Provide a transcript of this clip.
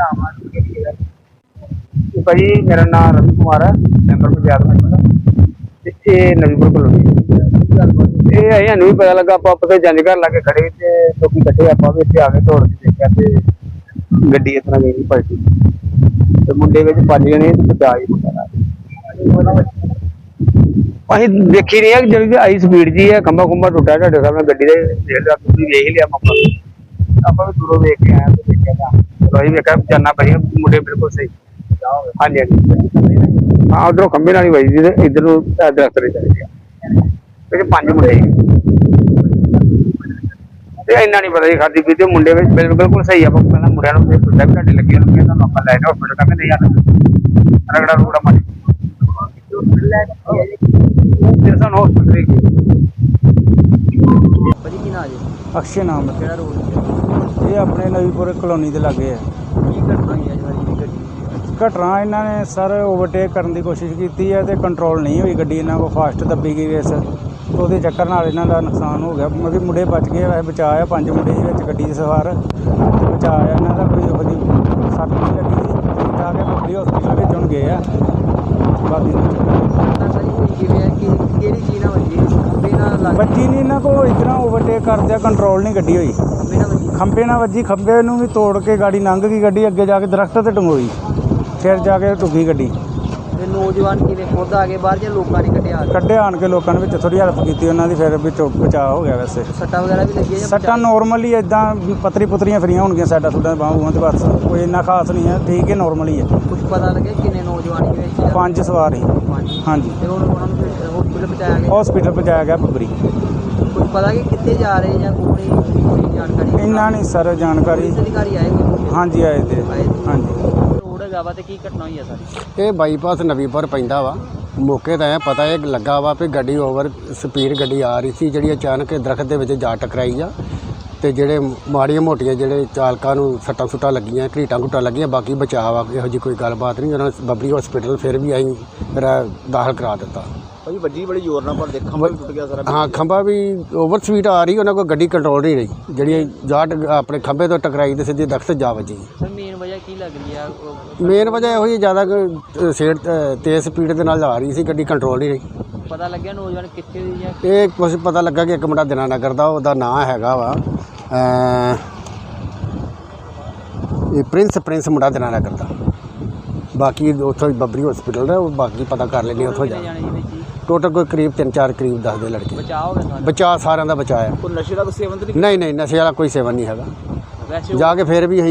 ਨਾਮ ਆ ਕਿਹੜੀ ਜਗ੍ਹਾ ਇਹ ਭਾਜੀ ਮੇਰਾ ਨਾਮ ਰਵੀ ਕੁਮਾਰ ਹੈ, ਮੈਂਬਰ ਪੰਜਾਬ ਮੈਂਬਰ ਤੇ ਇਹ ਨਵੀਪੁਰ ਕਲੋਨੀ ਇਹ ਆਇਆ ਨਹੀਂ ਪਤਾ ਲੱਗਾ, ਆਪਾਂ ਪਤੇ ਜੰਜ ਘਰ ਲਾ ਕੇ ਖੜੇ ਤੇ ਲੋਕੀ ਇਕੱਠੇ ਆਪਾਂ ਵੀ ਇੱਥੇ ਆ ਕੇ ਦੌੜ ਕੇ ਦੇਖਿਆ ਤੇ ਗੱਡੀ ਇਸ ਤਰ੍ਹਾਂ ਗਈ ਪਲਟੀ। ਤੇ ਮੁੰਡੇ ਵਿੱਚ ਪੰਜ ਜਣੇ ਤੇ ਬਚਾ ਮੁੰਡਾ ਅਸੀਂ ਦੇਖੀ ਨਹੀਂ ਆ ਕਿ ਜਿਹੜੀ ਆਈ ਸਪੀਡ ਜੀ ਹੈ ਖੰਭਾ ਖੁੰਭਾ ਟੁੱਟਾ ਤੁਹਾਡੇ ਸਾਹਮਣੇ ਗੱਡੀ ਦੇ ਦੇਖ ਤੁਸੀਂ ਵੇਖ ਲਿਆ ਮੌਕਾ ਆਪਾਂ ਵੀ ਦੂਰੋਂ ਵੇਖ ਕੇ ਆਏ ਤੇ ਦੇਖਿਆ। ਅਸੀਂ ਵੇਖਿਆ ਜਾਨਾ ਪਈ ਮੁੰਡੇ ਬਿਲਕੁਲ ਸਹੀ। ਹਾਂਜੀ ਹਾਂਜੀ। ਹਾਂ ਉਧਰੋਂ ਖੰਭੇ ਨਾਲ ਹੀ ਵੱਜਦੀ ਤੇ ਇਧਰ ਨੂੰ ਦਰਖਤ ਦੇ ਚਲੇ ਗਿਆ ਇਹ ਪੰਜ ਮੁੰਡੇ ਤੇ ਇੰਨਾ ਨਹੀਂ ਪਤਾ ਜੀ ਖਾਦੀ ਪੀਤੀ ਮੁੰਡੇ ਵਿੱਚ ਬਿਲ- ਬਿਲਕੁਲ ਸਹੀ ਆ ਪਹਿਲਾਂ ਮੁੰਡਿਆਂ ਨੂੰ ਫਿਰ ਪੁੱਛਿਆ ਵੀ ਤੁਹਾਡੇ ਲੱਗੇ ਤੁਹਾਨੂੰ ਆਪਾਂ ਲੈ ਜਾਓ ਹਸਪੀਟਲ ਕਹਿੰਦੇ ਯਾਰ ਰਗੜਾ ਰੁਗੜਾ ਮਾਰੀ। ਫਿਰ ਸਾਨੂੰ ਹਸਪੀਟਲ ਹੀ ਗਏ ਭਾਜੀ ਕੀ ਨਾਂ ਜੀ ਅਕਸ਼ੇ ਨਾਮ ਹੈ। ਕਿਹੜਾ ਰੋਡ ਇਹ ਆਪਣੇ ਨਵੀਪੁਰ ਕਲੋਨੀ ਦੇ ਲਾਗੇ ਹੈ ਕੀ ਘਟਨਾ ਹੋਈ ਅੱਜ ਵਾਲੀ ਗੱਡੀ ਘਟਨਾ ਇਹਨਾਂ ਨੇ ਸਰ ਓਵਰਟੇਕ ਕਰਨ ਦੀ ਕੋਸ਼ਿਸ਼ ਕੀਤੀ ਹੈ ਤੇ ਕੰਟਰੋਲ ਨਹੀਂ ਹੋਈ ਗੱਡੀ ਇਹਨਾਂ ਕੋ ਫਾਸਟ ਦੱਬੀ ਗਈ ਤੇ ਉਹਦੇ ਚੱਕਰ ਨਾਲ ਇਹਨਾਂ ਦਾ ਨੁਕਸਾਨ ਹੋ ਗਿਆ। ਮਗੇ ਮੁੰਡੇ ਬਚ ਗਏ ਵੈਸੇ ਬਚਾਇਆ ਪੰਜ ਮੁੰਡੇ ਸੀ ਵਿੱਚ ਗੱਡੀ ਦੇ ਸਵਾਰ। ਬਚਾਇਆ ਇਹਨਾਂ ਦਾ ਕੋਈ ਉਹਦੀ ਸੱਟ ਨਹੀਂ ਲੱਗੀ। ਠੀਕ ਠਾਕ ਹੈ ਹਸਪੀਟਲ ਵਿੱਚ ਹੁਣ ਗਏ ਆ। ਬਾਕੀ ਕਿਹੜੀ ਚੀਜ਼ ਨਾਲ ਵੱਜੀ ਖੰਭੇ ਨਾਲ ਲੱਗ ਬੱਜੀ ਨਹੀਂ, ਇਹਨਾਂ ਕੋ ਇਤਨਾ ਓਵਰਟੇਕ ਕਰਦਿਆ ਕੰਟਰੋਲ ਨਹੀਂ ਗੱਡੀ ਹੋਈ। ਖੰਭੇ ਨਾਲ ਵੱਜੀ, ਖੰਭੇ ਨਾਲ ਵੱਜੀ ਖੰਭੇ ਨੂੰ ਵੀ ਤੋੜ ਕੇ ਗਾੜੀ ਲੰਘ ਗਈ ਗੱਡੀ, ਅੱਗੇ ਜਾ ਕੇ ਦਰਖਤ ਤੇ ਟੰਗੋਈ ਫਿਰ ਜਾ ਕੇ ਟੁੱਗੀ ਗੱਡੀ। ਤੇ ਨੌਜਵਾਨ ਕਿਵੇਂ ਖੁਦ ਆ ਗਏ ਬਾਹਰ ਜਾਂ ਲੋਕਾਂ ਨੇ ਕੱਢਿਆ ਕੱਢਿਆ ਆਣ ਕੇ ਲੋਕਾਂ ਨੇ ਵਿੱਚ ਥੋੜੀ ਹੈਲਪ ਕੀਤੀ ਉਹਨਾਂ ਦੀ ਫਿਰ ਵਿੱਚੋਂ ਬਚਾਅ ਹੋ ਗਿਆ ਵੈਸੇ। ਸੱਟਾਂ ਵਗੈਰਾ ਵੀ ਲੱਗੀਆਂ ਜਾਂ ਸੱਟਾਂ ਨਾਰਮਲੀ ਇਦਾਂ ਪਤਰੀ ਪੁਤਰੀਆਂ ਫਰੀਆਂ ਹੋਣਗੀਆਂ ਸਾਡਾ ਸੁੱਡਾ ਬਾਹਾਂ ਬੂਹਾਂ ਤੇ ਬਸ। ਕੋਈ ਇੰਨਾ ਖਾਸ ਨਹੀਂ ਹੈ ਠੀਕ ਹੈ ਨਾਰਮਲੀ ਹੈ। ਕੁਝ ਪਤਾ ਲੱਗਿਆ ਕਿੰਨੇ ਨੌਜਵਾਨ ਸੀ ਵਿੱਚ ਪੰਜ ਸਵਾਰ ਪੰਜ। ਹਾਂਜੀ। ਤੇ ਹੁਣ ਉਹਨਾਂ ਨੂੰ ਹਸਪੀਟਲ ਪਹੁੰਚਾਇਆ ਗਿਆ? ਹਸਪੀਟਲ ਪਹੁੰਚਾਇਆ ਗਿਆ ਬੱਬਰੀ ਕੁਝ ਪਤਾ ਕਿ ਕਿੱਥੇ ਜਾ ਰਹੇ ਜਾਂ ਕੋਈ ਕੋਈ ਜਾਣਕਾਰੀ? ਇੰਨਾ ਨਹੀਂ ਸਰ ਜਾਣਕਾਰੀ। ਅਧਿਕਾਰੀ ਆਏ ਕੋਈ ਹਾਂਜੀ ਆਏ ਤੇ। ਹਾਂਜੀ। ਹੈਗਾ ਵਾ ਤੇ ਕੀ ਘਟਨਾ ਹੋਈ ਹੈ ਸਾਰੀ? ਇਹ ਬਾਈਪਾਸ ਨਵੀਂਪੁਰ ਪੈਂਦਾ ਵਾ। ਮੌਕੇ ਤਾਂ ਐ ਪਤਾ ਇਹ ਲੱਗਾ ਵਾ ਵੀ ਗੱਡੀ ਓਵਰ ਸਪੀਡ ਗੱਡੀ ਆ ਰਹੀ ਸੀ ਜਿਹੜੀ ਅਚਾਨਕ ਦਰਖਤ ਦੇ ਵਿੱਚ ਜਾ ਟਕਰਾਈ ਆ। ਤੇ ਜਿਹੜੇ ਮਾੜੀਆਂ ਮੋਟੀਆਂ ਜਿਹੜੇ ਚਾਲਕਾਂ ਨੂੰ ਸੱਟਾਂ ਸੁੱਟਾਂ ਲੱਗੀਆਂ ਘਰੀਟਾਂ ਘੁੱਟਾਂ ਲੱਗੀਆਂ ਬਾਕੀ ਬਚਾਅ ਆ ਇਹੋ ਜੀ ਕੋਈ ਗੱਲਬਾਤ ਨਹੀਂ। ਉਹਨਾਂ ਨੂੰ ਬੱਬਰੀ ਹਸਪੀਟਲ ਫਿਰ ਵੀ ਅਸੀਂ ਰਾ- ਦਾਖਲ ਕਰਾ ਦਿੱਤਾ। ਭਾਜੀ ਵੱਜੀ ਬੜੀ ਜ਼ੋਰ ਨਾਲ ਪਰ ਦੇਖਾਂ ਵੀ ਟੁੱਟ ਗਿਆ ਸਾਰਾ ਹਾਂ ਖੰਭਾ ਵੀ ਓਵਰ ਸਪੀਡ ਆ ਰਹੀ ਉਹਨਾਂ ਕੋਲ ਗੱਡੀ ਕੰਟਰੋਲ ਨਹੀਂ ਰਹੀ। ਜਿਹੜੀ ਜਾ ਟਕ- ਆਪਣੇ ਖੰਭੇ ਤੋਂ ਟਕਰਾਈ ਤੇ ਸਿੱਧੀ ਦਰਖਤ ਜਾ ਵੱਜੀ। ਸਰ ਮੇਨ ਕੀ ਲੱਗ ਰਹੀ ਆ? ਉਹ ਮੇਨ ਵਜ੍ਹਾ ਇਹੋ ਹੀ ਜ਼ਿਆਦਾ ਕਿ ਸੇਡ ਤੇਜ਼ ਸਪੀਡ ਦੇ ਨਾਲ ਆ ਰਹੀ ਸੀ ਗੱਡੀ ਕੰਟਰੋਲ ਨਹੀਂ ਰਹੀ। ਪਤਾ ਲੱਗਿਆ ਨੌਜਵਾਨ ਕਿੱਥੇ ਦੀ ਜਾਂ ਇਹ ਕੁਝ ਪਤਾ ਲੱਗਾ ਕਿ ਇੱਕ ਮੁੰਡਾ ਦਿਨਾ ਨਗਰ ਦਾ ਉਹਦਾ ਨਾਂ ਹੈਗਾ ਵਾ ਇਹ ਪ੍ਰਿੰਸ ਪ੍ਰਿੰਸ ਮੁੰਡਾ ਦਿਨਾ ਨਗਰ ਦਾ। ਬਾਕੀ ਉੱਥੋਂ ਹੀ ਬੱਬਰੀ ਹਸਪੀਟਲ ਦਾ ਉਹ ਬਾਕੀ ਪਤਾ ਕਰ ਲੈਣੀ ਉੱਥੋਂ ਜਾ ਜਾਣੇ? ਟੋਟਲ ਕੋਈ ਕਰੀਬ 3-4 ਕਰੀਬ ਦੱਸਦੇ ਲੜਕੇ। ਹੋ ਸਾਰਾ ਬਚਾ ਸਾਰਿਆਂ ਦਾ ਬਚਾਇਆ ਕੋਈ ਨਸ਼ੇ ਦਾ ਕੋਈ ਸੇਵਨ ਨਹੀਂ ਨਹੀਂ ਨਹੀਂ ਨਸ਼ੇ ਵਾਲਾ ਕੋਈ ਸੇਵਨ ਨਹੀਂ ਹੈਗਾ। ਵੈਸੇ ਜਾ ਕੇ ਫਿਰ ਵੀ ਅਸੀਂ